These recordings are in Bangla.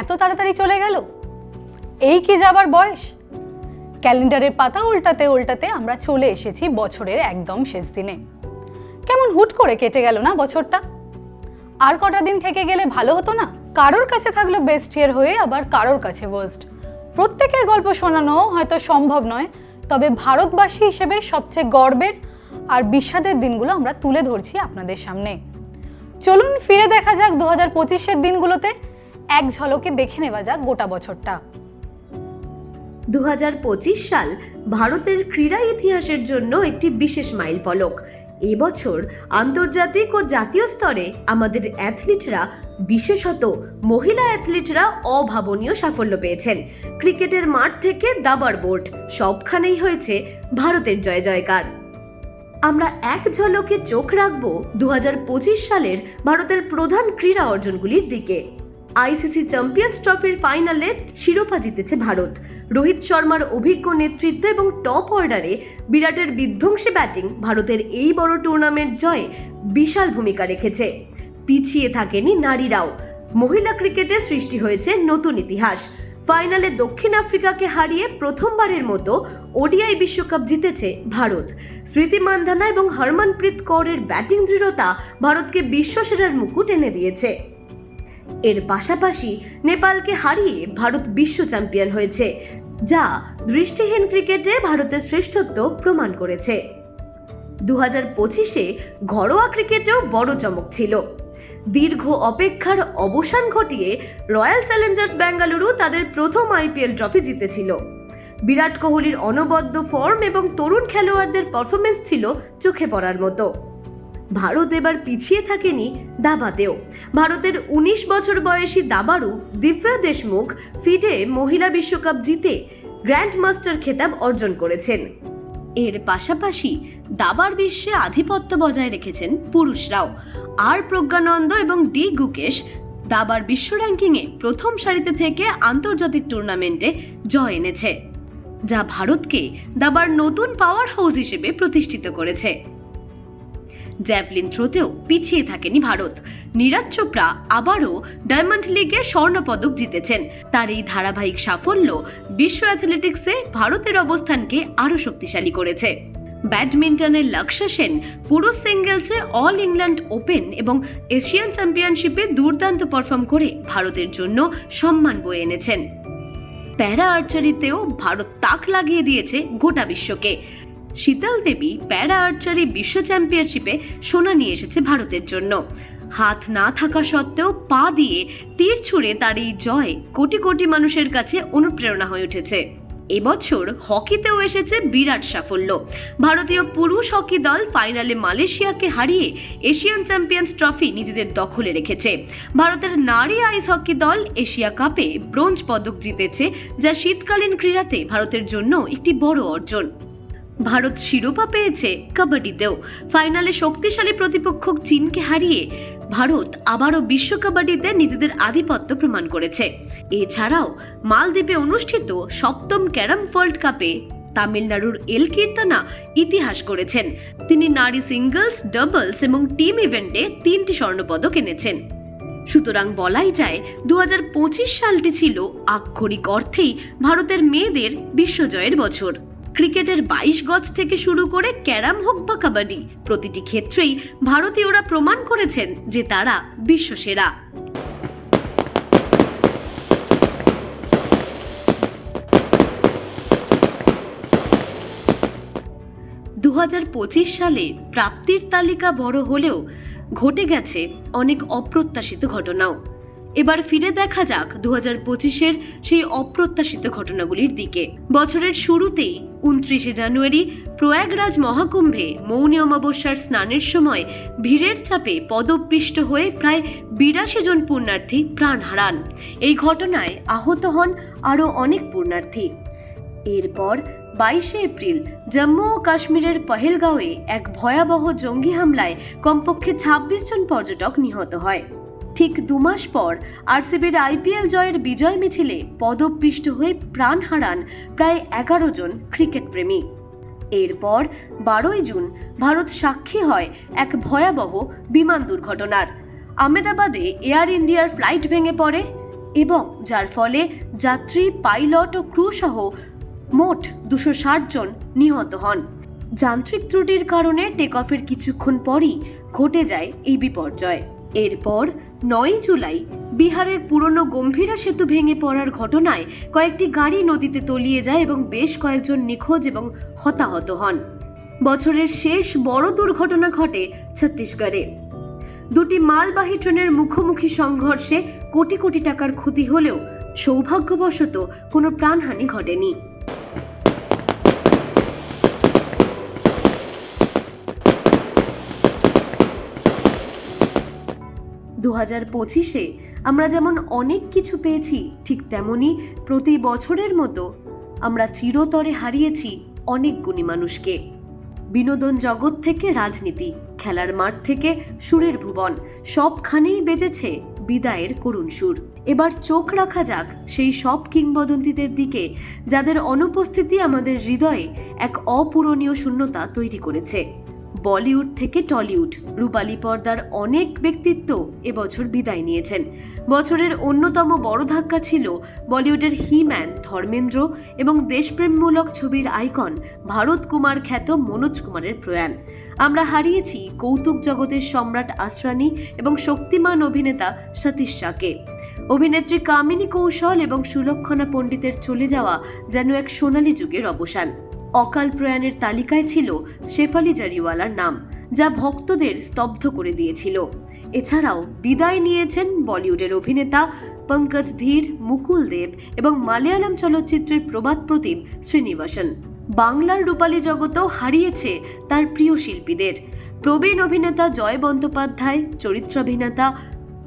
এত তাড়াতাড়ি চলে গেল? এই কি যাবার বয়স? ক্যালেন্ডারের পাতা উল্টাতে উল্টাতে আমরা চলে এসেছি বছরের একদম শেষ দিনে। কেমন হুট করে কেটে গেল না বছরটা? আর কটা দিন থেকে গেলে ভালো হতো না? কারোর কাছে থাকল বেস্ট ইয়ার হয়ে আবার কারোর কাছে ওয়ার্স্ট প্রত্যেকের গল্প শোনানো হয়তো সম্ভব নয়, তবে ভারতবাসী হিসেবে সবচেয়ে গর্বের আর বিষাদের দিনগুলো আমরা তুলে ধরছি আপনাদের সামনে। চলুন ফিরে দেখা যাক দু হাজার পঁচিশের দিনগুলোতে এক ঝলকে দেখে নেওয়া যাক গোটা বছরটা। দু হাজার পঁচিশ সাল ভারতের ক্রীড়া ইতিহাসের জন্য একটি বিশেষ মাইল ফলক। এবছর আন্তর্জাতিক ও জাতীয় স্তরে আমাদের অ্যাথলিটরা, বিশেষত মহিলা অ্যাথলিটরা অভাবনীয় সাফল্য পেয়েছেন। ক্রিকেটের মাঠ থেকে দাবার বোর্ড, সবখানেই হয়েছে ভারতের জয় জয়কার। আমরা এক ঝলকে চোখ রাখব দু হাজার পঁচিশ সালের ভারতের প্রধান ক্রীড়া অর্জনগুলির দিকে। আইসিসি চ্যাম্পিয়ন্স ট্রফির ফাইনালে শিরোপা জিতেছে ভারত। রোহিত শর্মার অভিজ্ঞ নেতৃত্ব এবং টপ অর্ডারে বিরাটের বিধ্বংসী ব্যাটিং ভারতের এই বড় টুর্নামেন্ট জয়ে বিশাল ভূমিকা রেখেছে। পিছিয়ে থাকেনি নারীরাও। মহিলা ক্রিকেটে সৃষ্টি হয়েছে নতুন ইতিহাস। ফাইনালে দক্ষিণ আফ্রিকাকে হারিয়ে প্রথমবারের মতো ওডিআই বিশ্বকাপ জিতেছে ভারত। স্মৃতি মান্ধানা এবং হরমনপ্রীত কৌরের ব্যাটিং দৃঢ়তা ভারতকে বিশ্বসেরার মুকুট এনে দিয়েছে। এর পাশাপাশি নেপালকে হারিয়ে ভারত বিশ্ব চ্যাম্পিয়ন হয়েছে, যা দৃষ্টিহীন ক্রিকেটে ভারতের শ্রেষ্ঠত্ব প্রমাণ করেছে। দু হাজার পঁচিশে ঘরোয়া ক্রিকেটেও বড় চমক ছিল। দীর্ঘ অপেক্ষার অবসান ঘটিয়ে রয়্যাল চ্যালেঞ্জার্স বেঙ্গালুরু তাদের প্রথম আইপিএল ট্রফি জিতেছিল। বিরাট কোহলির অনবদ্য ফর্ম এবং তরুণ খেলোয়াড়দের পারফরমেন্স ছিল চোখে পড়ার মতো। ভারত এবার পিছিয়ে থাকেনি দাবাতেও। ভারতের উনিশ বছর বয়সী দাবাড়ু দিব্যা দেশমুখ ফিডে মহিলা বিশ্বকাপ জিতে গ্র্যান্ড মাস্টার খেতাব অর্জন করেছেন। এর পাশাপাশি দাবার বিশ্বে আধিপত্য বজায় রেখেছেন পুরুষরাও। আর প্রজ্ঞানন্দ এবং ডি গুকেশ দাবার বিশ্ব র্যাঙ্কিংয়ে প্রথম সারিতে থেকে আন্তর্জাতিক টুর্নামেন্টে জয় এনেছে, যা ভারতকে দাবার নতুন পাওয়ার হাউস হিসেবে প্রতিষ্ঠিত করেছে। জ্যাভলিন থ্রোতেও পিছিয়ে থাকেনি ভারত। নীরাজ চোপড়া আবারও ডায়মন্ড লিগে স্বর্ণপদক জিতেছেন। তার এই ধারাবাহিক সাফল্য বিশ্ব অ্যাথলেটিক্সে ভারতের অবস্থানকে আরও শক্তিশালী করেছে। ব্যাডমিন্টনের লক্ষ্য সেন পুরুষ সিঙ্গেলসে অল ইংল্যান্ড ওপেন এবং এশিয়ান চ্যাম্পিয়নশিপে দুর্দান্ত পারফর্ম করে ভারতের জন্য সম্মান বয়ে এনেছেন। প্যারা আর্চারিতেও ভারত তাক লাগিয়ে দিয়েছে গোটা বিশ্বকে। শীতল দেবী প্যারা আর্চারি বিশ্ব চ্যাম্পিয়নশিপে সোনা নিয়ে এসেছে ভারতের জন্য। হাত না থাকা সত্ত্বেও পা দিয়ে তীর ছুঁড়ে তার এই জয় কোটি কোটি মানুষের কাছে অনুপ্রেরণা হয়ে উঠেছে। এবছর হকিতেও এসেছে বিরাট সাফল্য। ভারতীয় পুরুষ হকি দল ফাইনালে মালয়েশিয়াকে হারিয়ে এশিয়ান চ্যাম্পিয়ন্স ট্রফি নিজেদের দখলে রেখেছে। ভারতের নারী আইস হকি দল এশিয়া কাপে ব্রোঞ্জ পদক জিতেছে, যা শীতকালীন ক্রীড়াতে ভারতের জন্য একটি বড় অর্জন। ভারত শিরোপা পেয়েছে কাবাডিতেও। ফাইনালে শক্তিশালী প্রতিপক্ষ চীনকে হারিয়ে ভারত আবারও বিশ্ব কাবাডিতে নিজেদের আধিপত্য প্রমাণ করেছে। এছাড়াও মালদ্বীপে অনুষ্ঠিত সপ্তম ক্যারাম ওয়ার্ল্ড কাপে তামিলনাড়ুর এল কীর্তনা ইতিহাস করেছেন। তিনি নারী সিঙ্গলস, ডাবলস এবং টিম ইভেন্টে তিনটি স্বর্ণপদক এনেছেন। সুতরাং বলাই যায় দু হাজার পঁচিশ সালটি ছিল আক্ষরিক অর্থেই ভারতের মেয়েদের বিশ্বজয়ের বছর। ক্রিকেটের বাইশ গজ থেকে শুরু করে ক্যারাম হোক বা কাবাডি, প্রতিটি ক্ষেত্রেই ভারতীয়রা প্রমাণ করেছেন যে তারা বিশ্বসেরা। দু হাজার পঁচিশ সালে প্রাপ্তির তালিকা বড় হলেও ঘটে গেছে অনেক অপ্রত্যাশিত ঘটনাও। এবার ফিরে দেখা যাক দু হাজার পঁচিশের সেই অপ্রত্যাশিত ঘটনাগুলির দিকে। বছরের শুরুতেই উনত্রিশে জানুয়ারি প্রয়াগরাজ মহাকুম্ভে মৌনী অমাবস্যার স্নানের সময় ভিড়ের চাপে পদপিষ্ট হয়ে প্রায় বিরাশি জন পুণ্যার্থী প্রাণ হারান। এই ঘটনায় আহত হন আরও অনেক পুণ্যার্থী। এরপর বাইশে এপ্রিল জম্মু ও কাশ্মীরের পহেলগাঁওয়ে এক ভয়াবহ জঙ্গি হামলায় কমপক্ষে ছাব্বিশ জন পর্যটক নিহত হয়। ঠিক দু মাস পর আরসিবির আইপিএল জয়ের বিজয় মিছিলে পদপিষ্ট হয়ে প্রাণ হারান প্রায় এগারো জন ক্রিকেট প্রেমী এরপর বারোই জুন ভারত সাক্ষী হয় এক ভয়াবহ বিমান দুর্ঘটনার। আহমেদাবাদে এয়ার ইন্ডিয়ার ফ্লাইট ভেঙে পড়ে এবং যার ফলে যাত্রী, পাইলট ও ক্রু সহ মোট দুশো জন নিহত হন। যান্ত্রিক ত্রুটির কারণে টেক অফের কিছুক্ষণ পরই ঘটে যায় এই বিপর্যয়। এরপর নয় জুলাই, বিহারের পুরনো গম্ভীরা সেতু ভেঙে পড়ার ঘটনায় কয়েকটি গাড়ি নদীতে তলিয়ে যায় এবং বেশ কয়েকজন নিখোঁজ এবং হতাহত হন। বছরের শেষ বড় দুর্ঘটনা ঘটে ছত্তিশগড়ে। দুটি মালবাহী ট্রেনের মুখোমুখি সংঘর্ষে কোটি কোটি টাকার ক্ষতি হলেও সৌভাগ্যবশত কোনো প্রাণহানি ঘটেনি। দু হাজার পঁচিশে আমরা যেমন অনেক কিছু পেয়েছি, ঠিক তেমনি প্রতি বছরের মতো আমরা চিরতরে হারিয়েছি অনেক গুণী মানুষকে। বিনোদন জগৎ থেকে রাজনীতি, খেলার মাঠ থেকে সুরের ভুবন, সবখানেই বেজেছে বিদায়ের করুণ সুর। এবার চোখ রাখা যাক সেই সব কিংবদন্তিদের দিকে, যাদের অনুপস্থিতি আমাদের হৃদয়ে এক অপূরণীয় শূন্যতা তৈরি করেছে। বলিউড থেকে টলিউড। রূপালী পর্দার অনেক ব্যক্তিত্ব এবছর বিদায় নিয়েছেন। বছরের অন্যতম বড় ধাক্কা ছিল বলিউডের হিম্যান ধর্মেন্দ্র এবং দেশপ্রেমমূলক ছবির আইকন ভারত কুমার খ্যাত মনোজ কুমারের প্রয়াণ। আমরা হারিয়েছি কৌতুক জগতের সম্রাট আসরানি এবং শক্তিমান অভিনেতা সতীশ শাকে অভিনেত্রী কামিনী কৌশল এবং সুলক্ষণা পণ্ডিতের চলে যাওয়া যেন এক সোনালী যুগের অবসান। অকাল প্রয়াণের তালিকায় ছিল শেফালি জারিওয়ালার নাম, যা ভক্তদের স্তব্ধ করে দিয়েছিল। এছাড়াও বিদায় নিয়েছেন বলিউডের অভিনেতা পঙ্কজ ধীর, মুকুল দেব এবং মালয়ালম চলচ্চিত্রের প্রবাদ প্রতিম শ্রীনিবাসন। বাংলার রূপালী জগতও হারিয়েছে তার প্রিয় শিল্পীদের। প্রবীণ অভিনেতা জয় বন্দ্যোপাধ্যায়, চরিত্রাভিনেতা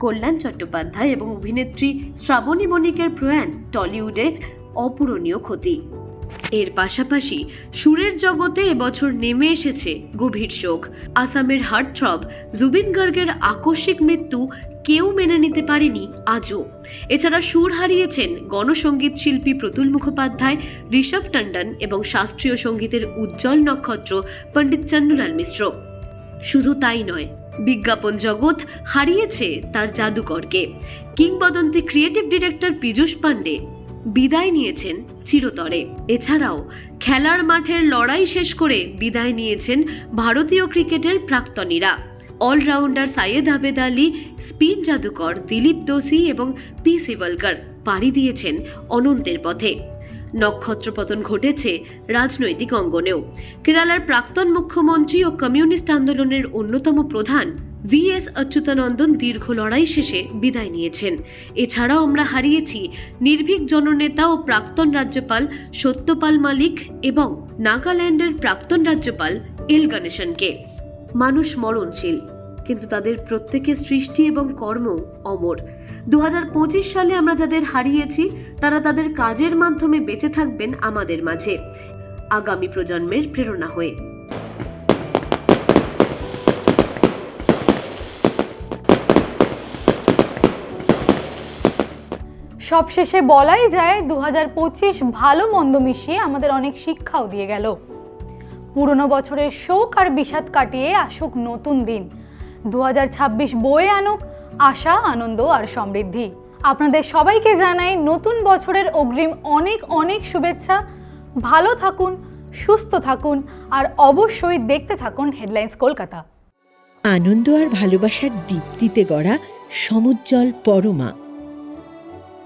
কল্যাণ চট্টোপাধ্যায় এবং অভিনেত্রী শ্রাবণী বণিকের প্রয়াণ টলিউডে অপূরণীয় ক্ষতি। এর পাশাপাশি সুরের জগতে এবছর নেমে এসেছে গভীর শোক। আসামের হার্টথ্রব, জুবিন গার্গের আকস্মিক মৃত্যু কেউ মেনে নিতে পারেনি আজও। এছাড়া সুর হারিয়েছেন গণসঙ্গীত শিল্পী প্রতুল মুখোপাধ্যায়, ঋষভ টন্ডন এবং শাস্ত্রীয় সঙ্গীতের উজ্জ্বল নক্ষত্র পণ্ডিত চন্নুলাল মিশ্র। শুধু তাই নয়, বিজ্ঞাপন জগৎ হারিয়েছে তার জাদুকরকে। কিংবদন্তি ক্রিয়েটিভ ডিরেক্টর পীযূষ পাণ্ডে বিদায় নিয়েছেন চিরতরে। এছাড়াও খেলার মাঠের লড়াই শেষ করে বিদায় নিয়েছেন ভারতীয় ক্রিকেটের প্রাক্তনীরা। All rounder Syed Abid Ali, spin জাদুকর দিলীপ দোসি এবং পি সিভলকর পাড়ি দিয়েছেন অনন্তের পথে। নক্ষত্রপতন ঘটেছে রাজনৈতিক অঙ্গনেও। কেরালার প্রাক্তন মুখ্যমন্ত্রী ও কমিউনিস্ট আন্দোলনের অন্যতম প্রধান ভি এস অচ্যুতানন্দন দীর্ঘ লড়াই শেষে বিদায় নিয়েছেন। এছাড়াও আমরা হারিয়েছি নির্ভীক জননেতা ও প্রাক্তন রাজ্যপাল সত্যপাল মালিক এবং নাগাল্যান্ডের প্রাক্তন রাজ্যপাল এল গণেশনকে। মানুষ মরণশীল, কিন্তু তাদের প্রত্যেকের সৃষ্টি এবং কর্ম অমর। দু হাজার পঁচিশ সালে আমরা যাদের হারিয়েছি, তারা তাদের কাজের মাধ্যমে বেঁচে থাকবেন আমাদের মাঝে। আগামী প্রজন্মের প্রেরণা হয়ে। সবশেষে বলাই যায় দু পঁচিশ ভালো মন্দ মিশিয়ে আমাদের অনেক শিক্ষাও দিয়ে গেল। পুরনো বছরের শোক আর বিষাদ কাটিয়ে আসুক নতুন দিন। দু হাজার ছাব্বিশ বয়ে আনুক আশা, আনন্দ আর সমৃদ্ধি। আপনাদের সবাইকে জানাই নতুন বছরের অগ্রিম অনেক অনেক শুভেচ্ছা। ভালো থাকুন, সুস্থ থাকুন আর অবশ্যই দেখতে থাকুন হেডলাইন্স কলকাতা। আনন্দ আর ভালোবাসার দীপ্তিতে গড়া সমুজ্জ্বল পরমা।